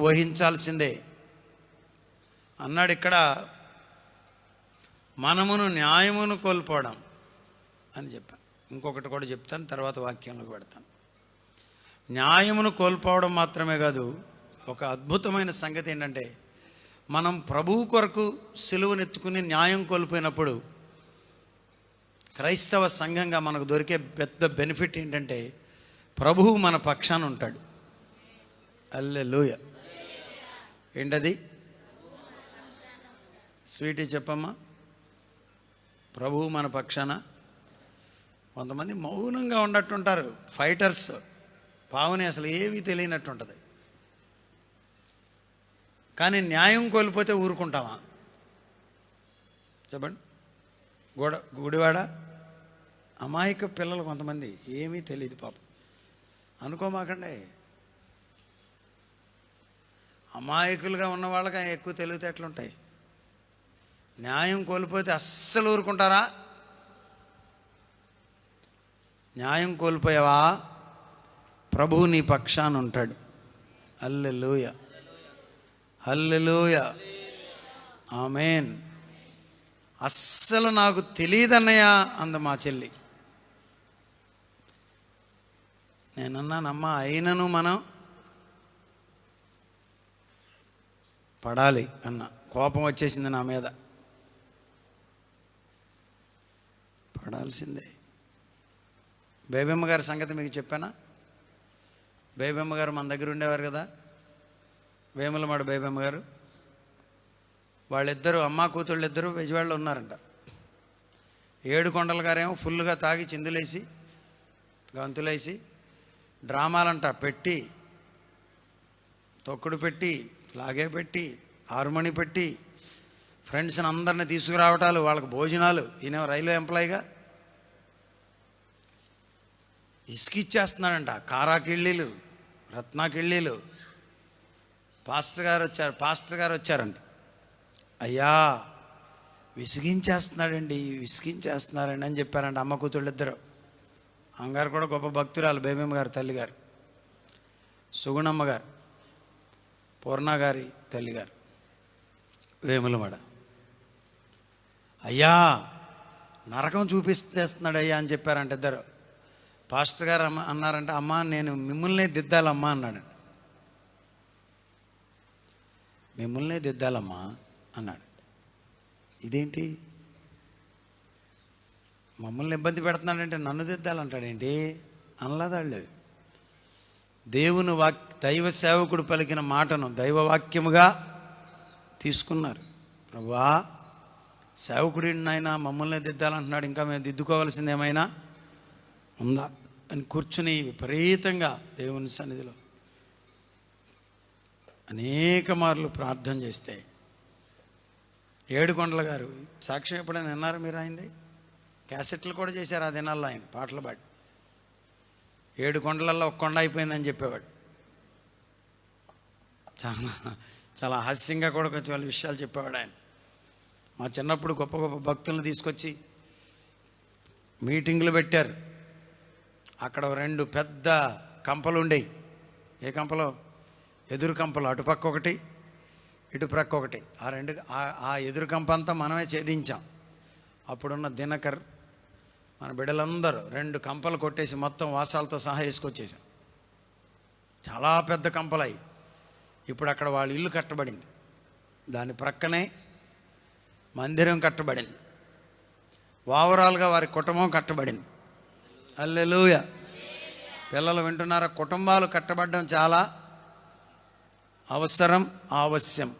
వహించాల్సిందే అన్నాడు ఇక్కడ మనమును న్యాయమును కోల్పోవడం అని చెప్పాను ఇంకొకటి కూడా చెప్తాను తర్వాత వాక్యంలోకి పెడతాను. న్యాయమును కోల్పోవడం మాత్రమే కాదు ఒక అద్భుతమైన సంగతి ఏంటంటే మనం ప్రభువు కొరకు సెలువునెత్తుకుని న్యాయం కోల్పోయినప్పుడు క్రైస్తవ సంఘంగా మనకు దొరికే పెద్ద బెనిఫిట్ ఏంటంటే ప్రభువు మన పక్షాన ఉంటాడు. అల్లె లూయ ఏంటది? స్వీటీ చెప్పమ్మా. ప్రభువు మన పక్షాన. కొంతమంది మౌనంగా ఉన్నట్టుంటారు ఫైటర్స్. పావుని అసలు ఏమీ తెలియనట్టు ఉంటుంది కానీ న్యాయం కోల్పోతే ఊరుకుంటామా? చెప్పండి. గోడ గుడివాడ. అమాయక పిల్లలు కొంతమంది ఏమీ తెలియదు పాపం. అనుకోమాకండి. అమాయకులుగా ఉన్న వాళ్ళకి ఎక్కువ తెలివితేటలుంటాయి న్యాయం కోల్పోతే అస్సలు ఊరుకుంటారా? న్యాయం కోల్పోయావా? ప్రభువు నీ పక్షాన ఉంటాడు. హల్లెలూయ. హల్లెలూయ. ఆమెన్. అస్సలు నాకు తెలియదన్నయ్యా అంద మా చెల్లి. నేనన్నానమ్మా అయినను మనం పడాలి అన్న. కోపం వచ్చేసింది నా మీద. పడాల్సిందే. బేబమ్మ గారి సంగతి మీకు చెప్పానా? బేబమ్మ గారు మన దగ్గర ఉండేవారు కదా. వేములమాడ బేబమ్మ గారు వాళ్ళిద్దరూ అమ్మ కూతుళ్ళు ఇద్దరు విజయవాడలో ఉన్నారంట. ఏడు కొండల గారేమో ఫుల్గా తాగి చిందులేసి గంతులేసి డ్రామాలంట పెట్టి తొక్కుడు పెట్టి లాగే పెట్టి హార్మోని పెట్టి ఫ్రెండ్స్ని అందరిని తీసుకురావటాలు వాళ్ళకి భోజనాలు ఈయన రైల్వే ఎంప్లాయీగా. ఇసుకిచ్చేస్తున్నాడంట కారాకిళ్ళీలు రత్నాకిళ్ళీలు. పాస్టర్ గారు వచ్చారు పాస్టర్ గారు వచ్చారంట. అయ్యా విసిగించేస్తున్నాడండి విసిగించేస్తున్నారండి అని చెప్పారంట అమ్మ కూతుళ్ళు ఇద్దరు. అమ్మగారు కూడా గొప్ప భక్తురాలు బేబమ్మ గారు తల్లిగారు. సుగుణమ్మ గారు. పూర్ణ గారి వేములమడ అయ్యా నరకం చూపిస్తేస్తున్నాడు అయ్యా అని చెప్పారంట ఇద్దరు. పాస్టర్ గారు అమ్మ అన్నారంటే అమ్మా నేను మిమ్మల్నే దిద్దాలమ్మా అన్నాడు. మిమ్మల్నే దిద్దాలమ్మా అన్నాడు. ఇదేంటి? మమ్మల్ని ఇబ్బంది పెడుతున్నాడంటే నన్ను దిద్దాలంటాడేంటి? అనలేదాళ్ళు దేవుని వాక్ దైవ సేవకుడు పలికిన మాటను దైవవాక్యముగా తీసుకున్నారు. ప్రభా సేవకుడి నాయన మమ్మల్ని దిద్దాలంటున్నాడు ఇంకా మేము దిద్దుకోవాల్సింది ఏమైనా ఉందా? అని కూర్చుని విపరీతంగా దేవుని సన్నిధిలో అనేక మార్లు ప్రార్థన చేస్తే ఏడుకొండల గారు సాక్ష్యం ఎప్పుడైనా విన్నారు మీరు ఆయనది? క్యాసెట్లు కూడా చేశారు ఆ దినాల్లో ఆయన పాటలు పాడి. ఏడు కొండలలో ఒక కొండ అయిపోయిందని చెప్పేవాడు. చాలా చాలా హాస్యంగా కూడా కొంచెం వాళ్ళ విషయాలు చెప్పేవాడు ఆయన. మా చిన్నప్పుడు గొప్ప గొప్ప భక్తులను తీసుకొచ్చి మీటింగులు పెట్టారు. అక్కడ రెండు పెద్ద కంపలు ఉండేవి ఏ కంపలో? ఎదురు కంపలు అటుపక్క ఒకటి ఇటు ప్రక్క ఒకటి. ఆ రెండు ఆ- ఎదురు కంప అంతా మనమే ఛేదించాం. అప్పుడున్న దినకర్ మన బిడ్డలందరూ రెండు కంపలు కొట్టేసి మొత్తం వాసాలతో సహా వేసుకొచ్చేసాం. చాలా పెద్ద కంపలయ్యి ఇప్పుడు అక్కడ వాళ్ళ ఇల్లు కట్టబడింది. దాని ప్రక్కనే మందిరం కట్టబడింది. ఓవరాల్గా వారి కుటుంబం కట్టబడింది. అల్లెలూయ. పిల్లలు వింటున్నారా? కుటుంబాలు కట్టబడడం చాలా అవసరం ఆవశ్యం.